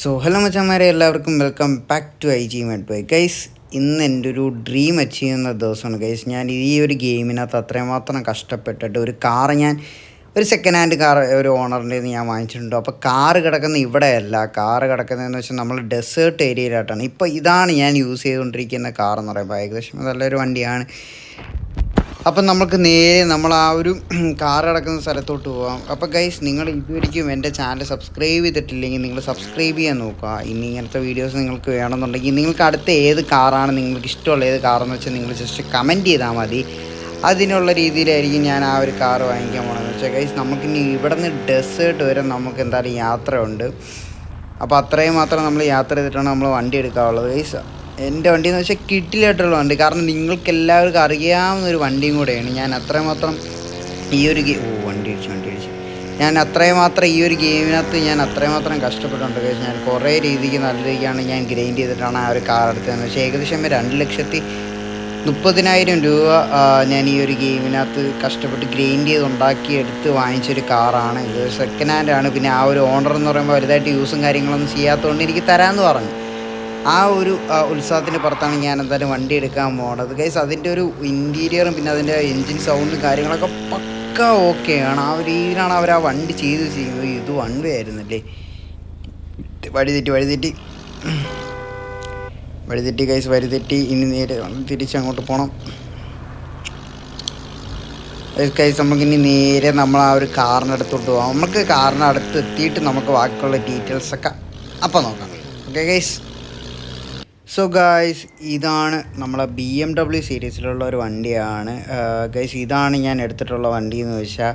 So hello മച്ചന്മാരെ എല്ലാവർക്കും welcome back to I G med by guys ഇന്ന് എന്റെ ഒരു ഡ്രീം അച്ചീവ് ചെയ്യുന്ന ദിവസമാണ്. ഗൈസ് ഞാൻ ഈ ഒരു ഗെയിമിനകത്ത് അത്രമാത്രം കഷ്ടപ്പെട്ടിട്ട് ഒരു കാർ ഞാൻ ഒരു സെക്കൻഡ് ഹാൻഡ് കാർ ഒരു ഓണറിന്റെ ഞാൻ വാങ്ങിച്ചിട്ടുണ്ട്. അപ്പോൾ കാറ് കിടക്കുന്ന ഇവിടെയല്ല. കാറ് കിടക്കുന്നതെന്ന് വെച്ചാൽ നമ്മൾ ഡെസേർട്ട് ഏരിയയിലായിട്ടാണ് ഇപ്പോൾ ഇതാണ് ഞാൻ യൂസ് ചെയ്തുകൊണ്ടിരിക്കുന്ന കാർ എന്ന് പറയുമ്പോൾ ഏകദേശം നല്ലൊരു വണ്ടിയാണ്. അപ്പം നമുക്ക് നേരെ നമ്മൾ ആ ഒരു കാർ കിടക്കുന്ന സ്ഥലത്തോട്ട് പോകാം അപ്പോൾ ഗൈസ് നിങ്ങൾ ഇതുവരെയും എന്റെ ചാനൽ സബ്സ്ക്രൈബ് ചെയ്തിട്ടില്ലെങ്കിൽ നിങ്ങൾ സബ്സ്ക്രൈബ് ചെയ്യാൻ നോക്കുക. ഇനി ഇങ്ങനത്തെ വീഡിയോസ് നിങ്ങൾക്ക് വേണമെന്നുണ്ടെങ്കിൽ നിങ്ങൾക്ക് അടുത്ത ഏത് കാറാണ് നിങ്ങൾക്ക് ഇഷ്ടമുള്ള ഏത് കാറെന്ന് വെച്ചാൽ നിങ്ങൾ ജസ്റ്റ് കമന്റ് ചെയ്താൽ മതി. അതിനുള്ള രീതിയിലായിരിക്കും ഞാൻ ആ ഒരു കാർ വാങ്ങിക്കാൻ പോകണമെന്ന് വെച്ചാൽ ഗൈസ് നമുക്കിനി ഇവിടെ നിന്ന് ഡെസേർട്ട് വരെ നമുക്ക് എന്തായാലും യാത്രയുണ്ട്. അപ്പോൾ അത്രയും മാത്രം നമ്മൾ യാത്ര ചെയ്തിട്ടാണ് നമ്മൾ വണ്ടി എടുക്കാറുള്ളത്. ഗൈസ് എന്റെ വണ്ടി എന്ന് വെച്ചാൽ കിട്ടിലായിട്ടുള്ള വണ്ടി. കാരണം നിങ്ങൾക്ക് എല്ലാവർക്കും അറിയാവുന്ന ഒരു വണ്ടിയും കൂടെയാണ്. ഞാൻ അത്രമാത്രം ഈ ഒരു ഗെയിം ഓ വണ്ടി അടിച്ചു വണ്ടി അടിച്ചു ഞാൻ അത്രയും മാത്രം ഈ ഒരു ഗെയിമിനകത്ത് ഞാൻ അത്രമാത്രം മാത്രം കഷ്ടപ്പെട്ടുണ്ട്. ഞാൻ കുറേ രീതിക്ക് നല്ല രീതിയാണ് ഞാൻ ഗ്രൈൻഡ് ചെയ്തിട്ടാണ് ആ ഒരു കാർ എടുത്തതെന്ന് വെച്ചാൽ ഏകദേശം രണ്ട് ലക്ഷത്തി മുപ്പതിനായിരം രൂപ ഞാൻ ഈ ഒരു ഗെയിമിനകത്ത് കഷ്ടപ്പെട്ട് ഗ്രൈൻഡ് ചെയ്ത് ഉണ്ടാക്കി എടുത്ത് വാങ്ങിച്ചൊരു കാറാണ്. ഇത് സെക്കൻഡ് ഹാൻഡ് ആണ്. പിന്നെ ആ ഒരു ഓണർ എന്ന് പറയുമ്പോൾ വലുതായിട്ട് യൂസും കാര്യങ്ങളൊന്നും ചെയ്യാത്തതുകൊണ്ട് എനിക്ക് തരാമെന്ന് പറഞ്ഞു. ആ ഒരു ഉത്സാഹത്തിന് പുറത്താണ് ഞാൻ എന്തായാലും വണ്ടി എടുക്കാൻ പോണത്. ഗൈസ് അതിന്റെ ഒരു ഇന്റീരിയറും പിന്നെ അതിന്റെ എൻജിൻ സൗണ്ടും കാര്യങ്ങളൊക്കെ പക്ക ഓക്കെയാണ് ആ ഒരു രീതിയിലാണ് അവർ ആ വണ്ടി ചെയ്ത് ചെയ്യുന്നത് ഇത് വൺ വേ ആയിരുന്നല്ലേ വഴി തെറ്റി വഴി തെറ്റി. വഴി തെറ്റി ഗൈസ് വഴി തെറ്റി. ഇനി നേരെ തിരിച്ചങ്ങോട്ട് പോകണം കൈസ് നമുക്കിനി നേരെ നമ്മൾ ആ ഒരു കാറിന്റെ അടുത്തോട്ട് പോകാം നമുക്ക് കാറിന്റെ അടുത്ത് എത്തിയിട്ട് നമുക്ക് ബാക്കിയുള്ള ഡീറ്റെയിൽസൊക്കെ അപ്പം നോക്കാം. ഓക്കെ ഗൈസ് സോ ഗായ്സ് ഇതാണ് നമ്മളെ ബി എം ഡബ്ല്യു സീരീസിലുള്ള ഒരു വണ്ടിയാണ്. ഗൈസ് ഇതാണ് ഞാൻ എടുത്തിട്ടുള്ള വണ്ടി എന്ന് വെച്ചാൽ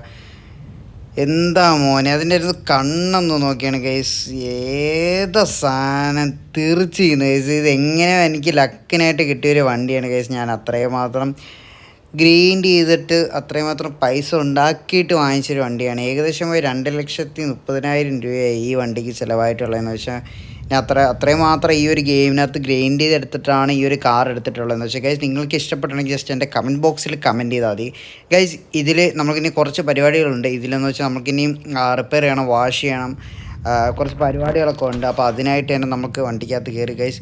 എന്താ മോനെ അതിന്റെ ഒരു കണ്ണൊന്ന് നോക്കിയാണ് ഗൈസ് ഏത സാധനം തീർച്ചയായും ഗൈസ് ഇത് എങ്ങനെ എനിക്ക് ലക്കിനായിട്ട് കിട്ടിയൊരു വണ്ടിയാണ് ഗൈസ് ഞാൻ അത്രയും മാത്രം ഗ്രൈൻഡ് ചെയ്തിട്ട് അത്രയും മാത്രം പൈസ ഉണ്ടാക്കിയിട്ട് വാങ്ങിച്ചൊരു വണ്ടിയാണ്. ഏകദേശം ഒരു രണ്ട് ലക്ഷത്തി മുപ്പതിനായിരം രൂപയായി ഈ വണ്ടിക്ക് ചിലവായിട്ടുള്ളതെന്ന് വെച്ചാൽ ഞാൻ അത്ര അത്രയും മാത്രം ഈ ഒരു ഗെയിമിനകത്ത് ഗ്രൈൻഡ് ചെയ്തെടുത്തിട്ടാണ് ഈ ഒരു കാർ എടുത്തിട്ടുള്ളതെന്ന് വെച്ചാൽ ഗൈസ് നിങ്ങൾക്ക് ഇഷ്ടപ്പെട്ടുണ്ടെങ്കിൽ ജസ്റ്റ് എന്റെ കമന്റ് ബോക്സിൽ കമന്റ് ചെയ്താൽ മതി. ഗൈസ് ഇതിൽ നമുക്കിനി കുറച്ച് പരിപാടികളുണ്ട്. ഇതിലെന്ന് വെച്ചാൽ നമുക്കിനി റിപ്പയർ ചെയ്യണം വാഷ് ചെയ്യണം കുറച്ച് പരിപാടികളൊക്കെ ഉണ്ട്. അപ്പോൾ അതിനായിട്ട് തന്നെ നമുക്ക് വണ്ടിക്കകത്ത് കയറി ഗൈസ്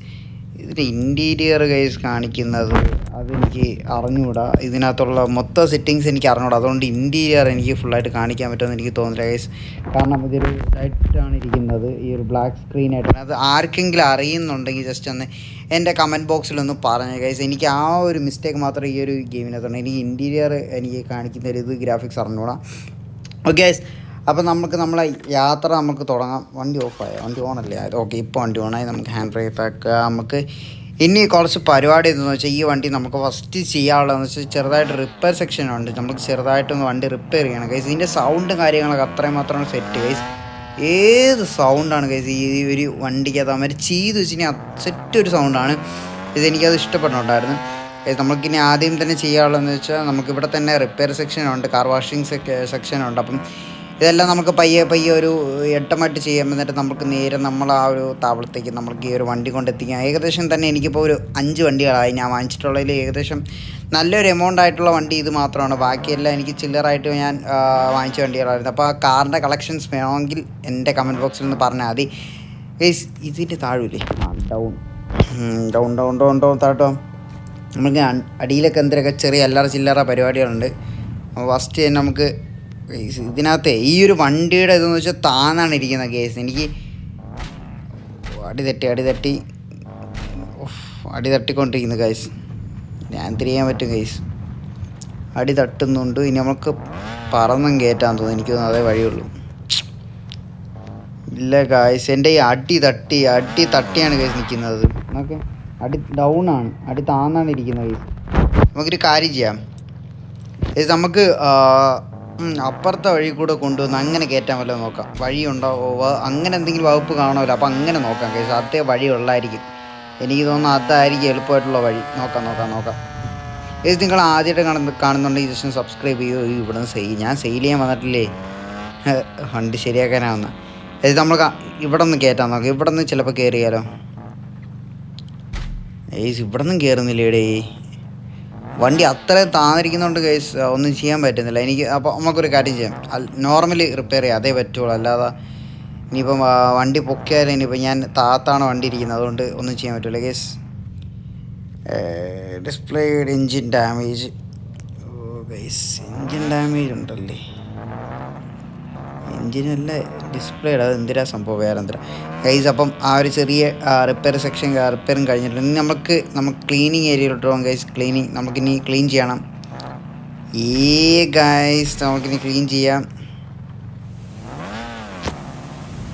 ഇതിന്റെ ഇന്റീരിയർ ഗൈസ് കാണിക്കുന്നത് അതെനിക്ക് അറിഞ്ഞുകൂടാ ഇതിനകത്തുള്ള മൊത്തം സെറ്റിങ്സ് എനിക്ക് അറിഞ്ഞുകൂടാ അതുകൊണ്ട് ഇന്റീരിയർ എനിക്ക് ഫുള്ളായിട്ട് കാണിക്കാൻ പറ്റുമെന്ന് എനിക്ക് തോന്നുന്നില്ല ഗൈസ് കാരണം ഇതൊരു ലൈറ്റാണ് ഇരിക്കുന്നത്. ഈ ഒരു ബ്ലാക്ക് സ്ക്രീനായിട്ടാണ് അത് ആർക്കെങ്കിലും അറിയുന്നുണ്ടെങ്കിൽ ജസ്റ്റ് ഒന്ന് എന്റെ കമന്റ് ബോക്സിലൊന്ന് പറഞ്ഞു ഗൈസ് എനിക്ക് ആ ഒരു മിസ്റ്റേക്ക് മാത്രം ഈ ഒരു ഗെയിമിനകത്തുണ്ട് എനിക്ക് ഇന്റീരിയർ എനിക്ക് കാണിക്കുന്ന ഒരു ഇത് ഗ്രാഫിക്സ് അറിഞ്ഞുകൂടാ ഓക്കെ അപ്പോൾ നമുക്ക് നമ്മളെ യാത്ര നമുക്ക് തുടങ്ങാം. വണ്ടി ഓഫായ വണ്ടി ഓണല്ലേ? ഓക്കെ ഇപ്പോൾ വണ്ടി ഓണായി. നമുക്ക് ഹാൻഡ് ബ്രേക്ക് ആക്കുക നമുക്ക് ഇനി കുറച്ച് പരിപാടി എന്തെന്ന് വെച്ചാൽ ഈ വണ്ടി നമുക്ക് ഫസ്റ്റ് ചെയ്യാനുള്ളതെന്ന് വെച്ചാൽ ചെറുതായിട്ട് റിപ്പയർ സെക്ഷൻ ഉണ്ട്. നമുക്ക് ചെറുതായിട്ടൊന്ന് വണ്ടി റിപ്പയർ ചെയ്യണം. കേസ് ഇതിന്റെ സൗണ്ടും കാര്യങ്ങളൊക്കെ അത്രയും മാത്രമാണ് സെറ്റ് കേസ് ഏത് സൗണ്ടാണ് കേസ് ഈ ഒരു വണ്ടിക്ക് അത് അവർ ചെയ്ത് വെച്ചിട്ടുണ്ടെങ്കിൽ സെറ്റ് ഒരു സൗണ്ടാണ് ഇത് ഇതെനിക്കത് ഇഷ്ടപ്പെടുന്നുണ്ടായിരുന്നു ഏ, നമുക്കിനി ആദ്യം തന്നെ ചെയ്യാനുള്ളതെന്ന് വെച്ചാൽ നമുക്കിവിടെ തന്നെ റിപ്പയർ സെക്ഷൻ ഉണ്ട് കാർ വാഷിംഗ് സെക്ഷൻ ഉണ്ട്. അപ്പം ഇതെല്ലാം നമുക്ക് പയ്യെ പയ്യെ ഒരു എട്ടമായിട്ട് ചെയ്യാൻ എന്നിട്ട് നമുക്ക് നേരെ നമ്മൾ ആ ഒരു താവളത്തേക്ക് നമുക്ക് ഈ ഒരു വണ്ടി കൊണ്ടെത്തിക്കാം. ഏകദേശം തന്നെ എനിക്കിപ്പോൾ ഒരു അഞ്ച് വണ്ടികളായി ഞാൻ വാങ്ങിച്ചിട്ടുള്ളതിൽ ഏകദേശം നല്ലൊരു എമൗണ്ട് ആയിട്ടുള്ള വണ്ടി ഇത് മാത്രമാണ്. ബാക്കിയെല്ലാം എനിക്ക് ചില്ലറായിട്ട് ഞാൻ വാങ്ങിച്ച വണ്ടികളായിരുന്നു. അപ്പോൾ ആ കാറിന്റെ കളക്ഷൻസ് വേണമെങ്കിൽ എന്റെ കമന്റ് ബോക്സിൽ നിന്ന് പറഞ്ഞാൽ മതി. ഗൈസ് ഇതിന്റെ താഴൂലേ down down down down down താട്ടോ നമുക്ക് അടിയിലൊക്കെ എന്തെങ്കിലുമൊക്കെ ചെറിയ അല്ലറ ചില്ലറ പരിപാടികളുണ്ട്. ഫസ്റ്റ് തന്നെ നമുക്ക് ഇതിനകത്ത് ഈ ഒരു വണ്ടിയുടെ ഇതെന്ന് വെച്ചാൽ താന്നാണ് ഇരിക്കുന്നത് കേസ്. എനിക്ക് അടി തട്ടി അടി ഗൈസ് ഞാൻ തിരിയാൻ പറ്റും ഗൈസ് അടി തട്ടുന്നുണ്ട് ഇനി നമുക്ക് പറന്നും കയറ്റാൻ തോന്നുന്നു. എനിക്ക് തോന്നുന്നു അതേ വഴിയുള്ളൂ. ഇല്ല ഗായ്സ് എന്റെ ഈ അടി തട്ടി അടി തട്ടിയാണ് ഗൈസ് നിൽക്കുന്നത് നമുക്ക് അടി ഡൗൺ ആണ്. അടി താന്നാണ് ഇരിക്കുന്നത് ഗൈസ് നമുക്കൊരു കാര്യം ചെയ്യാം. നമുക്ക് അപ്പുറത്തെ വഴി കൂടെ കൊണ്ടുവന്ന് അങ്ങനെ കയറ്റാൻ വല്ലതും നോക്കാം. വഴി ഉണ്ടാവോ അങ്ങനെ എന്തെങ്കിലും വകുപ്പ് കാണുമല്ലോ. അപ്പം അങ്ങനെ നോക്കാം കേസ്. അതേ വഴി ഉള്ളായിരിക്കും എനിക്ക് തോന്നുന്നു അതായിരിക്കും എളുപ്പമായിട്ടുള്ള വഴി. നോക്കാം നോക്കാം നോക്കാം. ഇത് നിങ്ങൾ ആദ്യമായിട്ട് കാണുന്ന കാണുന്നുണ്ടെങ്കിൽ ജസ്റ്റ് സബ്സ്ക്രൈബ് ചെയ്യോ ഇവിടെ നിന്ന് സെയിൽ ഞാൻ സെയിൽ ചെയ്യാൻ വന്നിട്ടില്ലേ? വണ്ടി ശരിയാക്കാനാവുന്ന. ഇത് നമ്മൾ ഇവിടെ നിന്ന് കയറ്റാൻ നോക്കാം. ഇവിടെ നിന്ന് ചിലപ്പോൾ കയറിയാലോ ഏയ്സ് ഇവിടെ നിന്നും കയറുന്നില്ലേടേ വണ്ടി അത്രയും താന്നിരിക്കുന്നതുകൊണ്ട് കേസ് ഒന്നും ചെയ്യാൻ പറ്റുന്നില്ല. എനിക്ക് അപ്പോൾ നമുക്കൊരു കാര്യം ചെയ്യാം. നോർമലി റിപ്പയർ ചെയ്യാം. അതേ പറ്റുള്ളൂ. അല്ലാതെ ഇനിയിപ്പം വണ്ടി പൊക്കിയാലും ഇനിയിപ്പോൾ ഞാൻ താത്താണ് വണ്ടി ഇരിക്കുന്നത്. അതുകൊണ്ട് ഒന്നും ചെയ്യാൻ പറ്റില്ല case display engine damage oh guys engine damage ഉണ്ടല്ലേ? എൻജിനല്ല ഡിസ്പ്ലേയുടെ അത് എന്തിനാ സംഭവം? വേറെ എന്തിനാ? ഗൈസ് അപ്പം ആ ഒരു ചെറിയ റിപ്പയർ സെക്ഷൻ റിപ്പയറും കഴിഞ്ഞിട്ടുണ്ട്. ഇനി നമുക്ക് നമുക്ക് ക്ലീനിങ് ഏരിയയിലോട്ട് പോകാം ഗൈസ് ക്ലീനിങ് നമുക്കിനി ക്ലീൻ ചെയ്യണം. ഈ ഗൈസ് നമുക്കിനി ക്ലീൻ ചെയ്യാം.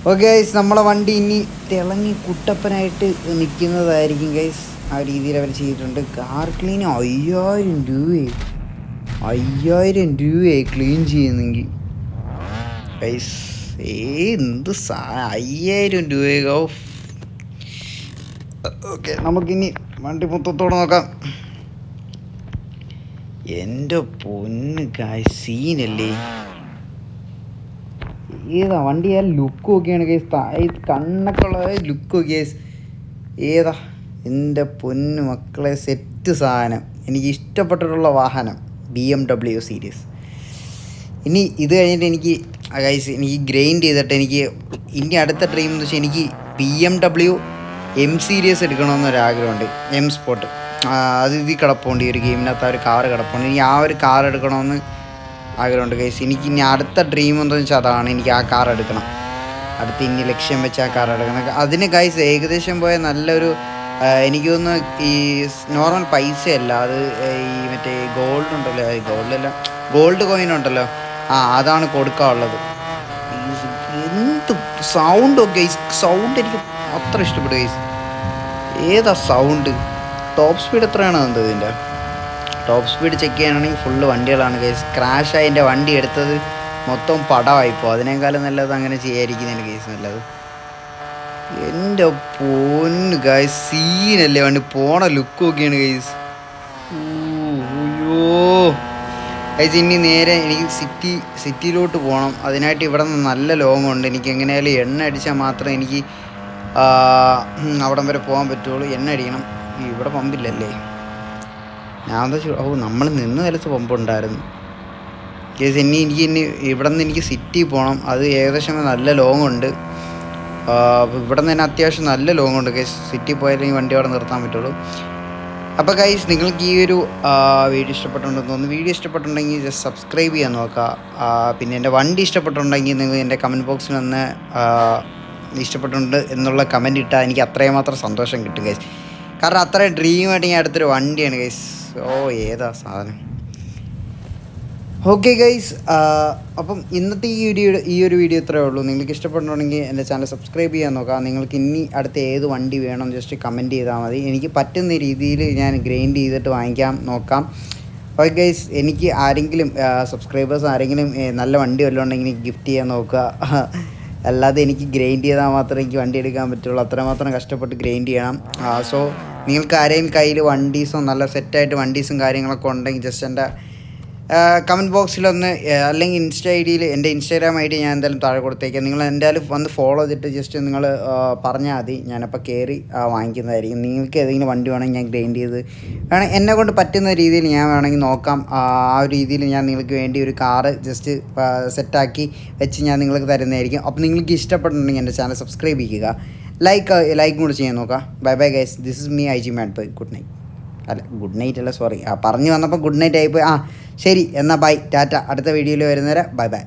ഓക്കെ ഗൈസ് നമ്മളെ വണ്ടി ഇനി തിളങ്ങി കുട്ടപ്പനായിട്ട് നിൽക്കുന്നതായിരിക്കും ഗൈസ് ആ രീതിയിൽ അവർ ചെയ്തിട്ടുണ്ട്. കാർ ക്ലീൻ അയ്യായിരം രൂപയെ അയ്യായിരം രൂപയെ ക്ലീൻ ചെയ്യുന്നെങ്കിൽ ഗൈസ് ഏ എന്ത് സാ അയ്യായിരം രൂപയോ? ഓക്കെ നമുക്കിനി വണ്ടി മൊത്തത്തോടെ നോക്കാം. എന്റെ പൊന്ന് ഗായ് സീനല്ലേ ഏതാ വണ്ടി ആ ലുക്ക് നോക്കിയാണ് കേസ് കണ്ണൊക്കെ ഉള്ള ലുക്ക് കേസ് ഏതാ എന്റെ പൊന്ന് മക്കളെ സെറ്റ് സാധനം. എനിക്ക് ഇഷ്ടപ്പെട്ടിട്ടുള്ള വാഹനം ബി എം ഡബ്ല്യു സീരീസ് ഇനി ഇത് കഴിഞ്ഞിട്ട് എനിക്ക് ഗൈസ് എനിക്ക് ഗ്രൈൻഡ് ചെയ്തിട്ട് എനിക്ക് ഇനി അടുത്ത ഡ്രീം എന്ന് വെച്ചാൽ എനിക്ക് B M W M series എടുക്കണമെന്നൊരാഗ്രഹമുണ്ട്. M spot അത് ഇതിൽ കിടപ്പുണ്ട് ഈ ഒരു ഗെയിമിനകത്ത് ആ ഒരു കാർ കിടപ്പുണ്ട്. ഇനി ആ ഒരു കാർ എടുക്കണമെന്ന് ആഗ്രഹമുണ്ട് ഗൈസ് എനിക്ക് ഇനി അടുത്ത ഡ്രീം എന്താണെന്ന് വെച്ചാൽ അതാണ് എനിക്ക് ആ കാർ എടുക്കണം. അടുത്ത് ഇനി ലക്ഷ്യം വെച്ച് ആ കാർ എടുക്കണം. അതിന് ഗൈസ് ഏകദേശം പോയ നല്ലൊരു എനിക്ക് തോന്നുന്നു ഈ നോർമൽ പൈസയല്ല. അത് ഈ മറ്റേ ഗോൾഡ് ഉണ്ടല്ലോ ഗോൾഡല്ല ഗോൾഡ് കോയിൻ ഉണ്ടല്ലോ. ആ അതാണ് കൊടുക്കാനുള്ളത്. എന്ത് സൗണ്ട് ഗൈസ് സൗണ്ട് എനിക്ക് അത്ര ഇഷ്ടപ്പെട്ടു ഗൈസ് ഏതാ സൗണ്ട് ടോപ്പ് സ്പീഡ് എത്രയാണ് എന്തോ ഇതിന്റെ ടോപ്പ് സ്പീഡ് ചെക്ക് ചെയ്യാനാണെങ്കിൽ ഫുള്ള് വണ്ടികളാണ് കേസ് ക്രാഷ് ആയി എന്റെ വണ്ടി എടുത്തത് മൊത്തം പടമായിപ്പോൾ അതിനേക്കാളും നല്ലത് അങ്ങനെ ചെയ്യാതിരിക്കുന്നതിന് കേസ് നല്ലത്. എന്റെ പൊന്ന് ഗൈസ് സീനല്ലേ വണ്ടി പോണ ലുക്ക് നോക്കിയാണ് ഗൈസ് അയ്യോ ഗൈസ് ഇനി നേരെ എനിക്ക് സിറ്റി സിറ്റിയിലോട്ട് പോകണം അതിനായിട്ട് ഇവിടെ നിന്ന് നല്ല ലോങ് ഉണ്ട് എനിക്ക് എങ്ങനെയായാലും എണ്ണ അടിച്ചാൽ മാത്രമേ എനിക്ക് അവിടം വരെ പോകാൻ പറ്റുള്ളൂ. എണ്ണ അടിക്കണം. ഇവിടെ പമ്പില്ലല്ലേ? ഞാൻ എന്താ ഓ നമ്മൾ നിന്ന് നിലത്ത് പമ്പുണ്ടായിരുന്നു കേസ് ഇനി എനിക്ക് ഇനി ഇവിടെ നിന്ന് എനിക്ക് സിറ്റി പോകണം അത് ഏകദേശം നല്ല ലോങ് ഉണ്ട് ഇവിടെ നിന്ന് തന്നെ അത്യാവശ്യം നല്ല ലോങ് ഉണ്ട് കേസ് സിറ്റി പോയാലേ വണ്ടി അവിടെ നിർത്താൻ പറ്റുള്ളൂ. അപ്പോൾ ഗൈസ് നിങ്ങൾക്ക് ഈ ഒരു വീഡിയോ ഇഷ്ടപ്പെട്ടുണ്ടെന്ന് തോന്നുന്നു. വീഡിയോ ഇഷ്ടപ്പെട്ടുണ്ടെങ്കിൽ ജസ്റ്റ് സബ്സ്ക്രൈബ് ചെയ്യാൻ നോക്കുക. പിന്നെ എന്റെ വണ്ടി ഇഷ്ടപ്പെട്ടുണ്ടെങ്കിൽ നിങ്ങൾ എന്റെ കമന്റ് ബോക്സിൽ ഒന്ന് ഇഷ്ടപ്പെട്ടിട്ടുണ്ട് എന്നുള്ള കമന്റ് ഇട്ടാൽ എനിക്ക് അത്രയും മാത്രം സന്തോഷം കിട്ടും ഗൈസ് കാരണം അത്രയും ഡ്രീമായിട്ട് ഞാൻ അടുത്തൊരു വണ്ടിയാണ് ഗൈസ് ഓ ഏതാ സാധനം? ഓക്കെ ഗൈസ് അപ്പം ഇന്നത്തെ ഈ വീഡിയോ ഈ ഒരു വീഡിയോ ഇത്രയേ ഉള്ളൂ. നിങ്ങൾക്ക് ഇഷ്ടപ്പെട്ടുണ്ടെങ്കിൽ എന്റെ ചാനൽ സബ്സ്ക്രൈബ് ചെയ്യാൻ നോക്കാം. നിങ്ങൾക്ക് ഇനി അടുത്ത ഏത് വണ്ടി വേണം ജസ്റ്റ് കമന്റ് ചെയ്താൽ മതി. എനിക്ക് പറ്റുന്ന രീതിയിൽ ഞാൻ ഗ്രൈൻഡ് ചെയ്തിട്ട് വാങ്ങിക്കാം നോക്കാം. ഓക്കെ ഗൈസ് എനിക്ക് ആരെങ്കിലും സബ്സ്ക്രൈബേഴ്സ് ആരെങ്കിലും നല്ല വണ്ടി വല്ലതും ഉണ്ടെങ്കിൽ ഗിഫ്റ്റ് ചെയ്യാൻ നോക്കുക. അല്ലാതെ എനിക്ക് ഗ്രൈൻഡ് ചെയ്താൽ മാത്രമേ എനിക്ക് വണ്ടി എടുക്കാൻ പറ്റുള്ളൂ. അത്രമാത്രം കഷ്ടപ്പെട്ട് ഗ്രൈൻഡ് ചെയ്യണം. സോ നിങ്ങൾക്ക് ആരെയും കയ്യിൽ വണ്ടീസോ നല്ല സെറ്റായിട്ട് വണ്ടീസും കാര്യങ്ങളൊക്കെ ഉണ്ടെങ്കിൽ ജസ്റ്റ് എന്റെ കമന്റ് ബോക്സിലൊന്ന് അല്ലെങ്കിൽ ഇൻസ്റ്റ ഐ ഡിയിൽ എന്റെ ഇൻസ്റ്റാഗ്രാം ഐ ഡി ഞാൻ എന്തായാലും താഴെ കൊടുത്തേക്കാം. നിങ്ങൾ എന്തായാലും വന്ന് ഫോളോ ചെയ്തിട്ട് ജസ്റ്റ് നിങ്ങൾ പറഞ്ഞാൽ മതി. ഞാനപ്പോൾ കയറി വാങ്ങിക്കുന്നതായിരിക്കും. നിങ്ങൾക്ക് ഏതെങ്കിലും വണ്ടി വേണമെങ്കിൽ ഞാൻ ഗ്രൈൻഡ് ചെയ്ത് വേണം എന്നെ കൊണ്ട് പറ്റുന്ന രീതിയിൽ ഞാൻ വേണമെങ്കിൽ നോക്കാം. ആ ഒരു രീതിയിൽ ഞാൻ നിങ്ങൾക്ക് വേണ്ടി ഒരു കാറ് ജസ്റ്റ് സെറ്റാക്കി വെച്ച് ഞാൻ നിങ്ങൾക്ക് തരുന്നതായിരിക്കും. അപ്പോൾ നിങ്ങൾക്ക് ഇഷ്ടപ്പെട്ടിട്ടുണ്ടെങ്കിൽ എന്റെ ചാനൽ സബ്സ്ക്രൈബ് ചെയ്യുക. ലൈക്ക് ലൈക്കും കൂടെ ചെയ്യാൻ നോക്കാം. Bye bye guys this is me I G mad bye good night അല്ല ഗുഡ് നൈറ്റ് അല്ല സോറി ആ പറഞ്ഞു വന്നപ്പോൾ ഗുഡ് നൈറ്റ് ആയിപ്പോയി. ആ ശരി എന്നാൽ ബൈ ടാറ്റ അടുത്ത വീഡിയോയിൽ വരുന്നവരെ ബൈ ബൈ